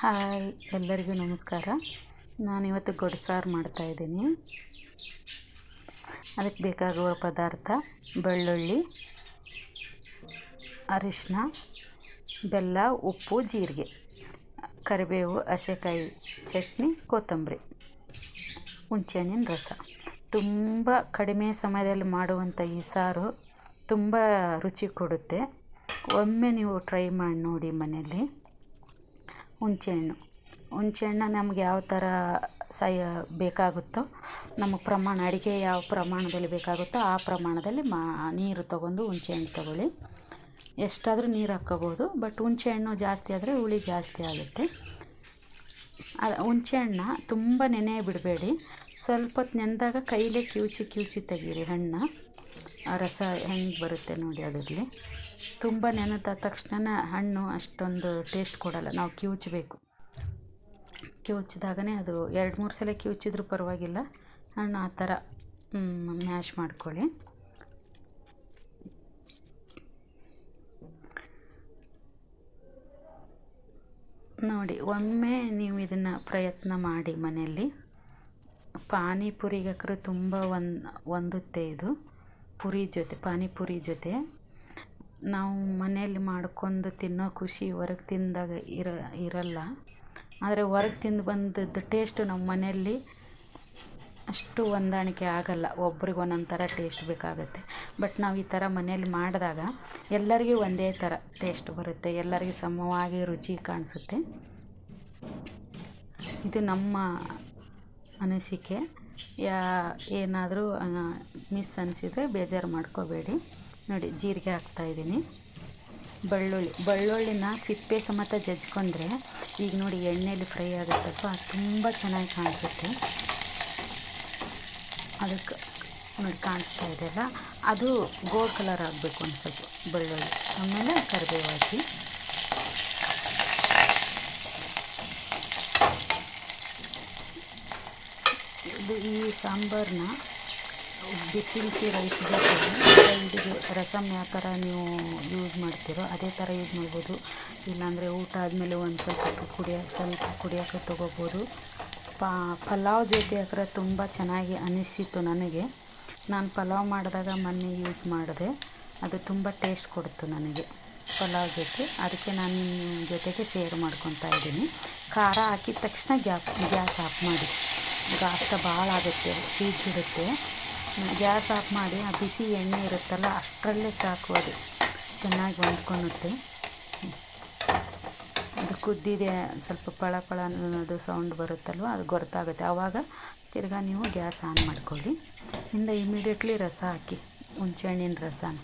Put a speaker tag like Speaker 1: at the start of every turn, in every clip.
Speaker 1: Hi, ಎಲ್ಲರಿಗೂ ನಮಸ್ಕಾರ. ನಾನಿವತ್ತು ಗೊಡ್ಸಾರು ಮಾಡ್ತಾಯಿದ್ದೀನಿ ಅದಕ್ಕೆ ಬೇಕಾಗುವ ಪದಾರ್ಥ ಬೆಳ್ಳುಳ್ಳಿ ಅರಿಶಿನ ಬೆಲ್ಲ, ಉಪ್ಪು, ಜೀರಿಗೆ, ಕರಿಬೇವು, ಹಸೆಕಾಯಿ ಚಟ್ನಿ, ಕೊತ್ತಂಬರಿ ಹುಣ್ಚೆಹಣ್ಣಿನ ರಸ. ತುಂಬ ಕಡಿಮೆ ಸಮಯದಲ್ಲಿ ಮಾಡುವಂಥ ಈ ಸಾರು ತುಂಬ ರುಚಿ ಕೊಡುತ್ತೆ. ಒಮ್ಮೆ ನೀವು ಟ್ರೈ ಮಾಡಿ ನೋಡಿ ಮನೆಯಲ್ಲಿ. ಹುಣಸೆಹಣ್ಣು. ಹುಣ್ಸೆಹಣ್ಣ ನಮ್ಗೆ ಯಾವ ಥರ ಸಯ ಬೇಕಾಗುತ್ತೋ ನಮಗೆ ಪ್ರಮಾಣ, ಅಡಿಗೆ ಯಾವ ಪ್ರಮಾಣದಲ್ಲಿ ಬೇಕಾಗುತ್ತೋ ಆ ಪ್ರಮಾಣದಲ್ಲಿ ಮಾ, ನೀರು ತೊಗೊಂಡು ಹುಣಸೆಹಣ್ಣು ತೊಗೊಳ್ಳಿ. ಎಷ್ಟಾದರೂ ನೀರು ಹಾಕ್ಕೋಬೋದು ಬಟ್ ಹುಣಸೆಹಣ್ಣು ಜಾಸ್ತಿ ಆದರೆ ಹುಳಿ ಜಾಸ್ತಿ ಆಗುತ್ತೆ. ಹುಣಸೆಹಣ್ಣ ತುಂಬ ನೆನೆ ಬಿಡಬೇಡಿ. ಸ್ವಲ್ಪ ಹೊತ್ತು ನೆಂದಾಗ ಕೈಲೇ ಕಿವುಚಿ ಕಿವುಚಿ ತೆಗೀರಿ ಹಣ್ಣು. ಆ ರಸ ಹೆಂಗೆ ಬರುತ್ತೆ ನೋಡಿ ಅದರಲ್ಲಿ. ತುಂಬ ನೆನೆದ ತಕ್ಷಣ ಹಣ್ಣು ಅಷ್ಟೊಂದು ಟೇಸ್ಟ್ ಕೊಡಲ್ಲ. ನಾವು ಕಿವುಚಬೇಕು. ಕಿವುಚಿದಾಗನೇ ಅದು ಎರಡು ಮೂರು ಸಲ ಕಿವುಚಿದ್ರೂ ಪರವಾಗಿಲ್ಲ. ಹಣ್ಣು ಆ ಥರ ಮ್ಯಾಶ್ ಮಾಡ್ಕೊಳ್ಳಿ. ನೋಡಿ, ಒಮ್ಮೆ ನೀವು ಇದನ್ನು ಪ್ರಯತ್ನ ಮಾಡಿ ಮನೆಯಲ್ಲಿ. ಪಾನಿಪುರಿಗಾಕರು ತುಂಬ ಒಂದು ಹೊಂದುತ್ತೆ ಇದು. ಪುರಿ ಜೊತೆ, ಪಾನಿಪುರಿ ಜೊತೆ ನಾವು ಮನೆಯಲ್ಲಿ ಮಾಡ್ಕೊಂಡು ತಿನ್ನೋ ಖುಷಿ ಹೊರಗೆ ತಿಂದಾಗ ಇರ, ಇರಲ್ಲ. ಆದರೆ ಹೊರಗೆ ತಿಂದು ಬಂದದ್ದು ಟೇಸ್ಟು ನಮ್ಮ ಮನೆಯಲ್ಲಿ ಅಷ್ಟು ಹೊಂದಾಣಿಕೆ ಆಗಲ್ಲ. ಒಬ್ರಿಗೆ ಒಂದೊಂದು ಥರ ಟೇಸ್ಟ್ ಬೇಕಾಗುತ್ತೆ. ಬಟ್ ನಾವು ಈ ಥರ ಮನೆಯಲ್ಲಿ ಮಾಡಿದಾಗ ಎಲ್ಲರಿಗೂ ಒಂದೇ ಥರ ಟೇಸ್ಟ್ ಬರುತ್ತೆ. ಎಲ್ಲರಿಗೂ ಸಮವಾಗಿ ರುಚಿ ಕಾಣಿಸುತ್ತೆ. ಇದು ನಮ್ಮ ಅನಿಸಿಕೆ. ಯಾ, ಏನಾದರೂ ಮಿಸ್ ಅನಿಸಿದರೆ ಬೇಜಾರು ಮಾಡ್ಕೋಬೇಡಿ. ನೋಡಿ, ಜೀರಿಗೆ ಹಾಕ್ತಾಯಿದ್ದೀನಿ ಬೆಳ್ಳುಳ್ಳಿ, ಬೆಳ್ಳುಳ್ಳಿನ ಸಿಪ್ಪೆ ಸಮೇತ ಜಜ್ಕೊಂಡ್ರೆ, ಈಗ ನೋಡಿ ಎಣ್ಣೆಯಲ್ಲಿ ಫ್ರೈ ಆಗುತ್ತಪ್ಪ ಅದು ತುಂಬ ಚೆನ್ನಾಗಿ ಕಾಣಿಸುತ್ತೆ. ಅದಕ್ಕೆ ನೋಡಿ, ಕಾಣಿಸ್ತಾ ಇದೆಯಲ್ಲ ಅದು ಗೋಲ್ಡ್ ಕಲರ್ ಆಗಬೇಕು ಸ್ವಲ್ಪ ಬೆಳ್ಳುಳ್ಳಿ. ಆಮೇಲೆ ಕರಿಬೇವು ಹಾಕಿ. ಇದು ಈ ಸಾಂಬಾರನ್ನ ಬಿಸಿ ಬಿಸಿ ರೈಸ್ ಸೈಡಿಗೆ ರಸಮ್ ಯಾವ ಥರ ನೀವು ಯೂಸ್ ಮಾಡ್ತೀರೋ ಅದೇ ಥರ ಯೂಸ್ ಮಾಡ್ಬೋದು. ಇಲ್ಲಾಂದರೆ ಊಟ ಆದಮೇಲೆ ಒಂದು ಸ್ವಲ್ಪ ಕುಡಿಯೋಕೆ ಸ್ವಲ್ಪ ಕುಡಿಯೋಕೆ ತೊಗೋಬೋದು. ಪಾ, ಪಲಾವ್ ಜೊತೆ ಹಾಕ್ರೆ ತುಂಬ ಚೆನ್ನಾಗಿ ಅನಿಸಿತು ನನಗೆ. ನಾನು ಪಲಾವ್ ಮಾಡಿದಾಗ ಮೊನ್ನೆ ಯೂಸ್ ಮಾಡಿದೆ. ಅದು ತುಂಬ ಟೇಸ್ಟ್ ಕೊಡ್ತು ನನಗೆ ಪಲಾವ್ ಜೊತೆ. ಅದಕ್ಕೆ ನಾನು ಜೊತೆಗೆ ಸೇರ್ ಮಾಡ್ಕೊತಾ ಇದ್ದೀನಿ. ಖಾರ ಹಾಕಿದ ತಕ್ಷಣ ಗ್ಯಾಸ್ ಆಫ್ ಮಾಡಿ. ಗಾಷ್ಟ ಭಾಳ ಆಗುತ್ತೆ ಸೀದ್ಬಿಡುತ್ತೆ ಗ್ಯಾಸ್ ಆಫ್ ಮಾಡಿ ಆ ಬಿಸಿ ಎಣ್ಣೆ ಇರುತ್ತಲ್ಲ, ಅಷ್ಟರಲ್ಲೇ ಸಾಕು ಅದು. ಚೆನ್ನಾಗಿ ಹೊಂದ್ಕೊಳ್ಳುತ್ತೆ. ಅದು ಕುದ್ದಿದೆ, ಸ್ವಲ್ಪ ಪಳ ಪಳ ಅನ್ನೋದು ಸೌಂಡ್ ಬರುತ್ತಲ್ವ, ಅದು ಗೊತ್ತಾಗುತ್ತೆ. ಆವಾಗ ತಿರ್ಗಾ ನೀವು ಗ್ಯಾಸ್ ಆನ್ ಮಾಡ್ಕೊಳ್ಳಿ. ಇಂದ ಇಮಿಡಿಯೇಟ್ಲಿ ರಸ ಹಾಕಿ ಹುಣಸೆಹಣ್ಣಿನ ರಸನ.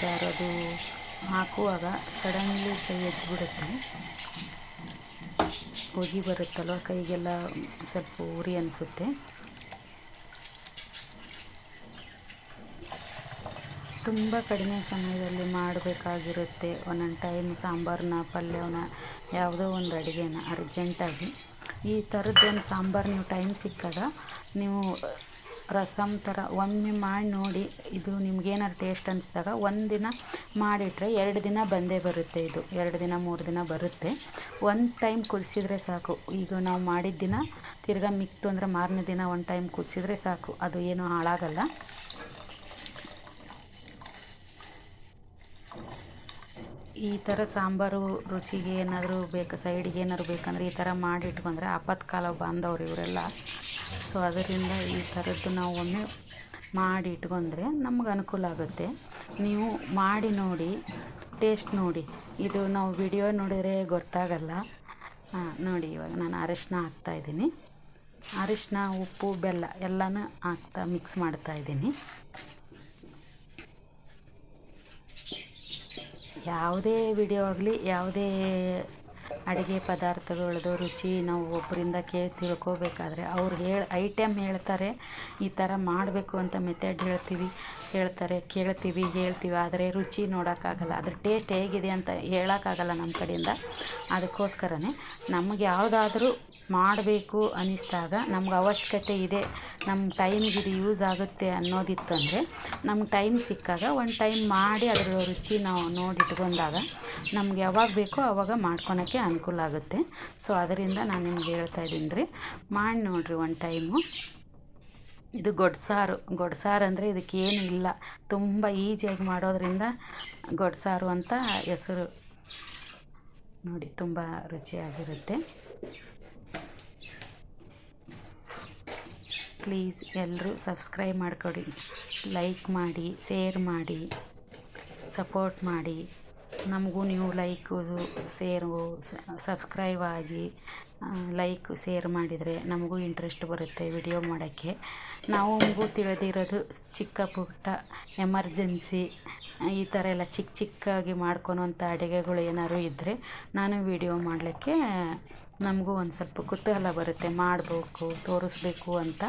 Speaker 1: ಕೈ ಅದು ಹಾಕುವಾಗ ಸಡನ್ಲಿ ಕೈ ಎದ್ಬಿಡುತ್ತೆ ಹೊಗೆ ಬರುತ್ತಲ್ವ? ಕೈಗೆಲ್ಲ ಸ್ವಲ್ಪ ಉರಿ ಅನಿಸುತ್ತೆ. ತುಂಬ ಕಡಿಮೆ ಸಮಯದಲ್ಲಿ ಮಾಡಬೇಕಾಗಿರುತ್ತೆ. ಒಂದೊಂದು ಟೈಮ್ ಸಾಂಬಾರನ್ನ ಪಲ್ಯವನ್ನ, ಯಾವುದೋ ಒಂದು ಅಡುಗೆನ ಅರ್ಜೆಂಟಾಗಿ. ಈ ಥರದ್ದೊಂದು ಸಾಂಬಾರು ನೀವು ಟೈಮ್ ಸಿಕ್ಕಾಗ ನೀವು ರಸಮ್ ಥರ ಒಮ್ಮೆ ಮಾಡಿ ನೋಡಿ, ಇದು ನಿಮ್ಗೇನಾರು ಟೇಸ್ಟ್ ಅನಿಸಿದಾಗ ಒಂದಿನ ಮಾಡಿಟ್ರೆ ಎರಡು ದಿನ ಬಂದೇ ಬರುತ್ತೆ ಇದು. ಎರಡು ದಿನ, ಮೂರು ದಿನ ಬರುತ್ತೆ. ಒಂದು ಟೈಮ್ ಕುದಿಸಿದ್ರೆ ಸಾಕು. ಈಗ ನಾವು ಮಾಡಿದ ದಿನ ತಿರ್ಗಾ ಮಿಕ್ತು ಅಂದರೆ ಮಾರನೇ ದಿನ ಒಂದು ಟೈಮ್ ಕುದಿಸಿದ್ರೆ ಸಾಕು. ಅದು ಏನೂ ಹಾಳಾಗಲ್ಲ. ಈ ಥರ ಸಾಂಬಾರು ರುಚಿಗೆ ಏನಾದರೂ ಬೇಕು ಸೈಡಿಗೆ ಏನಾದ್ರು ಬೇಕಂದ್ರೆ ಈ ಥರ ಮಾಡಿಟ್ಕೊಂಡ್ರೆ ಆಪತ್ಕಾಲ ಬಾಂಧವ್ರು ಇವರೆಲ್ಲ. ಸೊ ಅದರಿಂದ ಈ ಥರದ್ದು ನಾವು ಒಮ್ಮೆ ಮಾಡಿ ಇಟ್ಕೊಂಡ್ರೆ ನಮ್ಗೆ ಅನುಕೂಲ ಆಗುತ್ತೆ. ನೀವು ಮಾಡಿ ನೋಡಿ, ಟೇಸ್ಟ್ ನೋಡಿ. ಇದು ನಾವು ವಿಡಿಯೋ ನೋಡಿದರೆ ಗೊತ್ತಾಗಲ್ಲ. ಹಾಂ, ನೋಡಿ ಇವಾಗ ನಾನು ಅರಿಶಿನ ಹಾಕ್ತಾಯಿದ್ದೀನಿ ಅರಿಶಿನ, ಉಪ್ಪು, ಬೆಲ್ಲ ಎಲ್ಲನೂ ಹಾಕ್ತಾ ಮಿಕ್ಸ್ ಮಾಡ್ತಾಯಿದ್ದೀನಿ ಯಾವುದೇ ವಿಡಿಯೋ ಆಗಲಿ, ಯಾವುದೇ ಅಡುಗೆ ಪದಾರ್ಥಗಳದ್ದು ರುಚಿ ನಾವು ಒಬ್ಬರಿಂದ ಕೇಳಿ ತಿಳ್ಕೊಬೇಕಾದ್ರೆ ಅವ್ರು ಹೇಳಿ ಐಟಮ್ ಹೇಳ್ತಾರೆ, ಈ ಥರ ಮಾಡಬೇಕು ಅಂತ ಮೆಥಡ್ ಹೇಳ್ತೀವಿ, ಹೇಳ್ತಾರೆ, ಕೇಳ್ತೀವಿ, ಹೇಳ್ತೀವಿ, ಆದರೆ ರುಚಿ ನೋಡೋಕ್ಕಾಗಲ್ಲ. ಅದ್ರ ಟೇಸ್ಟ್ ಹೇಗಿದೆ ಅಂತ ಹೇಳೋಕ್ಕಾಗಲ್ಲ ನಮ್ಮ ಕಡೆಯಿಂದ. ಅದಕ್ಕೋಸ್ಕರನೇ ನಮಗೆ ಯಾವುದಾದ್ರೂ ಮಾಡಬೇಕು ಅನ್ನಿಸ್ದಾಗ ನಮ್ಗೆ ಅವಶ್ಯಕತೆ ಇದೆ, ನಮ್ಮ ಟೈಮ್ಗೆ ಇದು ಯೂಸ್ ಆಗುತ್ತೆ ಅನ್ನೋದಿತ್ತಂದರೆ, ನಮ್ಗೆ ಟೈಮ್ ಸಿಕ್ಕಾಗ ಒಂದು ಟೈಮ್ ಮಾಡಿ ಅದರ ರುಚಿ ನಾವು ನೋಡಿ ಇಟ್ಕೊಂಡಾಗ ನಮ್ಗೆ ಯಾವಾಗ ಬೇಕೋ ಆವಾಗ ಮಾಡ್ಕೊಳಕ್ಕೆ ಅನುಕೂಲ ಆಗುತ್ತೆ. ಸೊ ಅದರಿಂದ ನಾನು ನಿಮ್ಗೆ ಹೇಳ್ತಾ ಇದ್ದೀನಿ ರೀ ಮಾಡಿ ನೋಡಿರಿ ಒನ್ ಟೈಮು. ಇದು ಗೊಡ್ಸಾರು. ಗೊಡ್ಸಾರು ಅಂದರೆ ಇದಕ್ಕೆ ಏನು ಇಲ್ಲ. ತುಂಬ ಈಜಿಯಾಗಿ ಮಾಡೋದ್ರಿಂದ ಗೊಡ್ಸಾರು ಅಂತ ಹೆಸರು. ನೋಡಿ, ತುಂಬ ರುಚಿಯಾಗಿರುತ್ತೆ. ಪ್ಲೀಸ್ ಎಲ್ಲರೂ ಸಬ್ಸ್ಕ್ರೈಬ್ ಮಾಡಿಕೊಡಿ. ಲೈಕ್ ಮಾಡಿ, ಶೇರ್ ಮಾಡಿ, ಸಪೋರ್ಟ್ ಮಾಡಿ. ನಮಗೂ ನೀವು ಲೈಕು ಸೇರು ಸಬ್ಸ್ಕ್ರೈಬ್ ಆಗಿ ಲೈಕ್ ಶೇರ್ ಮಾಡಿದರೆ ನಮಗೂ ಇಂಟ್ರೆಸ್ಟ್ ಬರುತ್ತೆ ವಿಡಿಯೋ ಮಾಡೋಕ್ಕೆ. ನಾವು ನಮಗೂ ತಿಳಿದಿರೋದು ಚಿಕ್ಕ ಪುಟ್ಟ ಎಮರ್ಜೆನ್ಸಿ, ಈ ಥರ ಎಲ್ಲ ಚಿಕ್ಕ ಚಿಕ್ಕಾಗಿ ಮಾಡ್ಕೊಳೋಂಥ ಅಡುಗೆಗಳು ಏನಾದ್ರು ಇದ್ದರೆ ನಾನು ವಿಡಿಯೋ ಮಾಡಲಿಕ್ಕೆ ನಮಗೂ ಒಂದು ಸ್ವಲ್ಪ ಕುತೂಹಲ ಬರುತ್ತೆ. ಮಾಡಬೇಕು, ತೋರಿಸ್ಬೇಕು ಅಂತ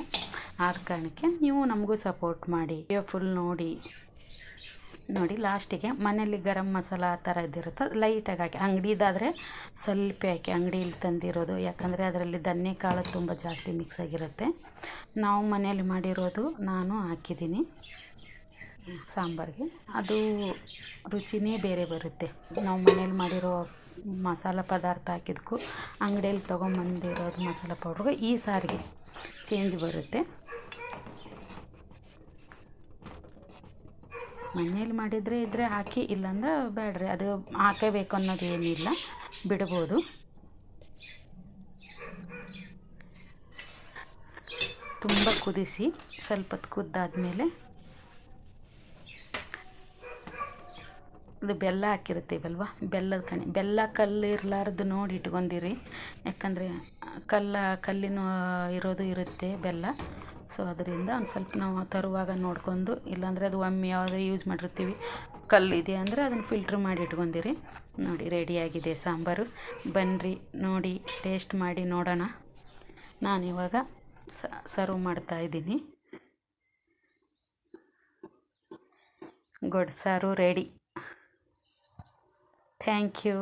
Speaker 1: ಆದ ಕಾರಣಕ್ಕೆ ನೀವು ನಮಗೂ ಸಪೋರ್ಟ್ ಮಾಡಿ. ವಿಡಿಯೋ ಫುಲ್ ನೋಡಿ ನೋಡಿ, ಲಾಸ್ಟಿಗೆ ಮನೇಲಿ ಗರಂ ಮಸಾಲ ಆ ಥರ ಇದಿರುತ್ತೆ ಲೈಟಾಗಿ ಹಾಕಿ ಅಂಗಡಿದಾದರೆ ಸ್ವಲ್ಪ ಹಾಕಿ ಅಂಗಡಿಯಲ್ಲಿ ತಂದಿರೋದು. ಯಾಕಂದರೆ ಅದರಲ್ಲಿ ಧನ್ಯ ಕಾಳು ತುಂಬ ಜಾಸ್ತಿ ಮಿಕ್ಸ್ ಆಗಿರುತ್ತೆ. ನಾವು ಮನೆಯಲ್ಲಿ ಮಾಡಿರೋದು ನಾನು ಹಾಕಿದ್ದೀನಿ ಸಾಂಬಾರಿಗೆ. ಅದು ರುಚಿನೇ ಬೇರೆ ಬರುತ್ತೆ. ನಾವು ಮನೇಲಿ ಮಾಡಿರೋ ಮಸಾಲ ಪದಾರ್ಥ ಹಾಕಿದ್ಕು ಅಂಗಡಿಯಲ್ಲಿ ತೊಗೊಂಬಂದಿರೋದು ಮಸಾಲ ಪೌಡ್ರಿಗೆ ಈ ಸಾರಿಗೆ ಚೇಂಜ್ ಬರುತ್ತೆ. ಮನೇಲಿ ಮಾಡಿದರೆ ಇದ್ದರೆ ಹಾಕಿ, ಇಲ್ಲಾಂದ್ರೆ ಬೇಡ್ರಿ. ಅದು ಹಾಕಬೇಕು ಅನ್ನೋದು ಏನಿಲ್ಲ. ಬಿಡ್ಬೋದು. ತುಂಬ ಕುದಿಸಿ ಸ್ವಲ್ಪ ಹೊತ್ತು ಕುದ್ದಾದ್ಮೇಲೆ ಇದು ಬೆಲ್ಲ ಹಾಕಿರ್ತೀವಲ್ವ ಬೆಲ್ಲದ ಕಣಿ. ಬೆಲ್ಲ ಕಲ್ಲು ಇರಲಾರ್ದು ನೋಡಿ ಇಟ್ಕೊಂಡಿರಿ. ಯಾಕಂದರೆ ಕಲ್ಲ, ಕಲ್ಲಿನ ಇರೋದು ಇರುತ್ತೆ ಬೆಲ್ಲ. ಸೊ ಅದರಿಂದ ಒಂದು ಸ್ವಲ್ಪ ನಾವು ತರುವಾಗ ನೋಡ್ಕೊಂಡು, ಇಲ್ಲಾಂದರೆ ಅದು ಒಮ್ಮೆ ಯಾವುದೇ ಯೂಸ್ ಮಾಡಿರ್ತೀವಿ. ಕಲ್ಲಿದೆ ಅಂದರೆ ಅದನ್ನು ಫಿಲ್ಟ್ರ್ ಮಾಡಿ ಇಟ್ಕೊಂಡಿರಿ. ನೋಡಿ ರೆಡಿಯಾಗಿದೆ ಸಾಂಬಾರು. ಬನ್ನಿರಿ ನೋಡಿ ಟೇಸ್ಟ್ ಮಾಡಿ ನೋಡೋಣ. ನಾನಿವಾಗ ಸರ್ವ್ ಮಾಡ್ತಾ ಇದ್ದೀನಿ. ಗೊಡ್ಸಾರು ರೆಡಿ ಥ್ಯಾಂಕ್ ಯು